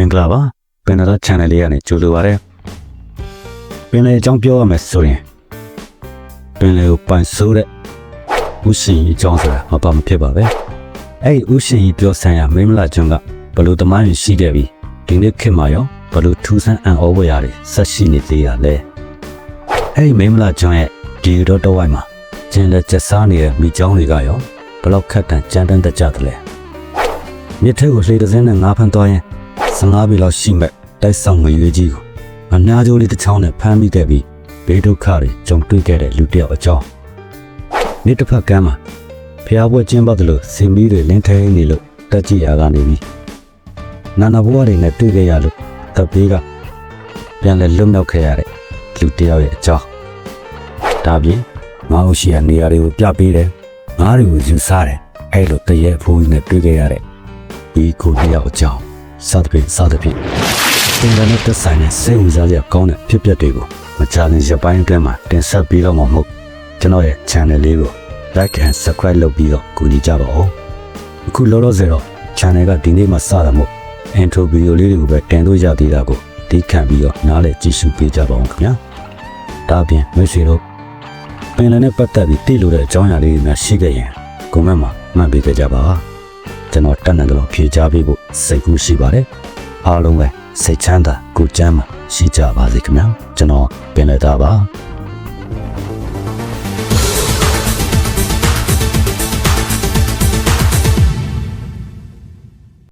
မင်္ဂလာပါပင်နာ channel လေးကနေကြိုဆိုပါရစေပင်လေအကြောင်းပြောရမယ်ဆိုရင်ပင်လေကိုပန်ဆိုးတဲ့ဥရှင်ကြီးအကြောင်းဆိုတာမပါမဖြစ်ပါပဲအဲ့ဒီဥရှင်ကြီးပြောဆန်ရမင်းမလာကျွန်းကဘလို့တမိုင်းရှိခဲ့ပြီးဒီနေ့ခေတ်မှာရောဘလို့ထူးဆန်းအံ့ဩဖွယ်ရာတွေဆက်ရှိနေသေးရလဲအဲ့ဒီမင်းမလာကျွန်းရဲ့ဒီတော့တော့ဝိုင်းမှာကျင်းလက်ချက်စားနေတဲ့မိချောင်းတွေကရောဘလောက်ခက်တန်ကြမ်းတမ်းတကြတယ်လဲမြစ်ထဲကိုလှေတစ်စင်းနဲ့ငါးဖမ်းသွားရင် 15ပြီလောက်ရှိမဲ့တိုက်ဆောင်ငရွေးကြီးကိုအများကျိုးလေးတစ်ချောင်းနဲ့ဖမ်းမိခဲ့ပြီးဘေးဒုက္ခတွေကြုံတွေ့ခဲ့တဲ့လူတစ်ယောက်အကြောင်းနေ့တစ်ဖက်ကမ်းမှာဖျားပွဲကျင်းပသလိုစင်မီးတွေလင်းထဲနေလို့တက်ကြည့်ရကနေပြီးနာနာဘဝတွေနဲ့တွေ့ခဲ့ရလို့တပ်ပေးကပြန်လဲလွတ်မြောက်ခဲ့ရတဲ့လူတစ်ယောက်ရဲ့အကြောင်းဒါပြင်ငါ့ရှိရနေရာတွေကိုပြပေးတယ်ငါတွေကိုယူဆတယ်အဲ့လိုတရေအဖိုးကြီးနဲ့တွေ့ခဲ့ရတဲ့ဒီကိုတစ်ယောက်အကြောင်း စသဖြင့်စသဖြင့်သင်္ကန်းနဲ့သက်ဆိုင်တဲ့စိတ်ဝင်စားစရာကောင်းတဲ့ဖြစ်ပျက်တွေကိုမချတဲ့ရပိုင်းအတွင်းမှာတင်ဆက်ပြီးတော့မှမဟုတ်ကျွန်တော်ရဲ့ channel လေးကို like and subscribe လုပ်ပြီးတော့ကူညီကြပါဦးအခုလောလောဆယ်တော့ channel ကဒီနေ့မှစတာမို့ intro video လေးတွေကိုပဲတင်လို့ရသေးတာကိုဒီခံပြီးတော့နားလည်ကြည့်ရှုပေးကြပါဦးခင်ဗျာဒါအပြင်မိတ်ဆွေတို့ပင်လည်းနဲ့ပတ်သက်ပြီးသိလို့တဲ့အကြောင်းအရာလေးတွေများရှိခဲ့ရင် comment မှာမှတ်ပေးကြပါကျွန်တော်တက်နေတော့ဖြေချပေးဖို့ စိတ်ကူးရှိပါတယ်အားလုံးပဲစိတ်ချမ်းသာကိုယ်ကျမ်းမှာရှိကြပါစေခင်ဗျာကျွန်တော်ပင်လည်းသားပါ